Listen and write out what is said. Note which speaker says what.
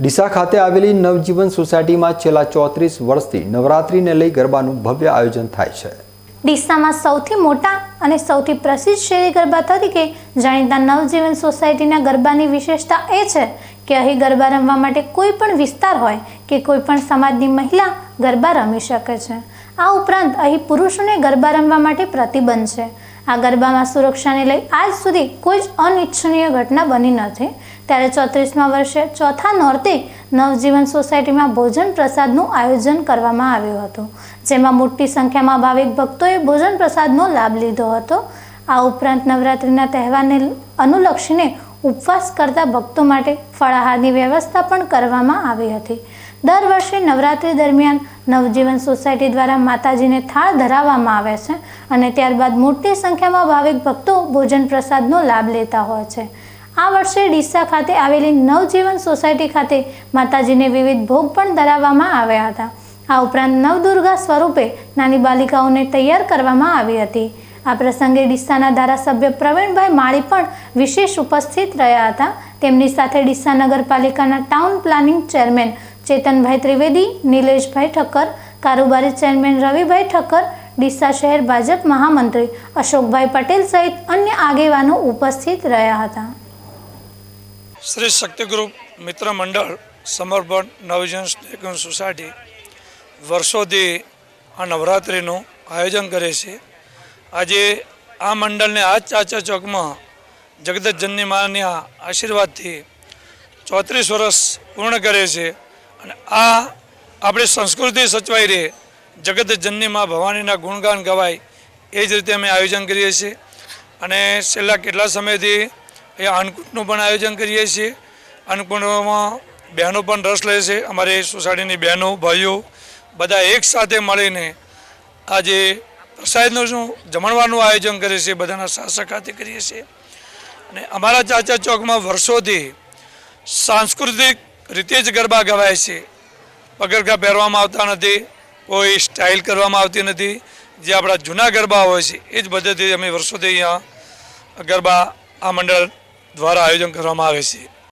Speaker 1: ડીસા ખાતે આવેલી નવજીવન સોસાયટીમાં છેલ્લા ચોત્રીસ વર્ષથી નવરાત્રીને લઈ ગરબાનું ભવ્ય આયોજન થાય છે.
Speaker 2: ડીસામાં સૌથી મોટા અને સૌથી પ્રસિદ્ધ શેરી ગરબા તરીકે જાણીતા નવજીવન સોસાયટીના ગરબાની વિશેષતા એ છે કે અહીં ગરબા રમવા માટે કોઈ પણ વિસ્તાર હોય કે કોઈ પણ સમાજની મહિલા ગરબા રમી શકે છે. આ ઉપરાંત અહીં પુરુષોને ગરબા રમવા માટે પ્રતિબંધ છે. આ ગરબામાં સુરક્ષાને લઈ આજ સુધી કોઈ જ અનિચ્છનીય ઘટના બની નથી. ત્યારે ચોત્રીસમા વર્ષે ચોથા નોર્તે નવજીવન સોસાયટીમાં ભોજન પ્રસાદનું આયોજન કરવામાં આવ્યું હતું, જેમાં મોટી સંખ્યામાં ભાવિક ભક્તોએ ભોજન પ્રસાદનો લાભ લીધો હતો. આ ઉપરાંત નવરાત્રિના તહેવારને અનુલક્ષીને ઉપવાસ કરતા ભક્તો માટે ફળાહારની વ્યવસ્થા પણ કરવામાં આવી હતી. દર વર્ષે નવરાત્રિ દરમિયાન નવજીવન સોસાયટી દ્વારા માતાજીને થાળ ધરાવવામાં આવે છે અને ત્યારબાદ મોટી સંખ્યામાં ભાવિક ભક્તો ભોજન પ્રસાદનો લાભ લેતા હોય છે. આ વર્ષે ડીસા ખાતે આવેલી નવજીવન સોસાયટી ખાતે માતાજીને વિવિધ ભોગ પણ ધરાવવામાં આવ્યા હતા. આ ઉપરાંત નવદુર્ગા સ્વરૂપે નાની બાલિકાઓને તૈયાર કરવામાં આવી હતી. આ પ્રસંગે ડીસાના ધારાસભ્ય પ્રવીણભાઈ માળી પણ વિશેષ ઉપસ્થિત રહ્યા હતા. તેમની સાથે ડીસા નગરપાલિકાના town planning chairman Chetanbhai Trivedi, Nileshbhai Thakkar, કારોબારી ચેરમેન રવિભાઈ ઠક્કર, ડીસા શહેર ભાજપ મહામંત્રી અશોકભાઈ પટેલ સહિત અન્ય આગેવાનો ઉપસ્થિત રહ્યા હતા.
Speaker 3: શ્રી શક્તિ ગ્રુપ મિત્ર મંડળ, સમર્પણ નવજન સોસાયટી વર્ષોથી આ નવરાત્રિનું આયોજન કરે છે. આજે આ મંડળને આ ચાચા ચોકમાં જગદત જનની માના આશીર્વાદથી ચોત્રીસ વર્ષ પૂર્ણ કરે છે અને આ આપણી સંસ્કૃતિ સચવાઈ રહે જગત જનની ભવાનીના ગુણગાન ગવાય, એ જ રીતે અમે આયોજન કરીએ છીએ. અને છેલ્લા કેટલા સમયથી એ અન્નકૂટનું પણ આયોજન કરીએ છીએ. અન્નકૂટમાં બહેનો પણ રસ લે છે, અમારી સોસાયટીની બહેનો, ભાઈઓ, બધા એકસાથે મળીને આજે પ્રસાદનું શું જમણવારનું આયોજન કરીએ છીએ બધાના શાસક ખાતે કરીએ છીએ. અને અમારા ચાચા ચોકમાં વર્ષોથી સાંસ્કૃતિક રીતે જ ગરબા ગવાય છે. પગરખા પહેરવામાં આવતા નથી, કોઈ સ્ટાઇલ કરવામાં આવતી નથી. જે આપણા જૂના ગરબા હોય છે, એ જ પદ્ધતિ અમે વર્ષોથી અહીંયા ગરબા આ મંડળ દ્વારા આયોજન કરવામાં આવે છે.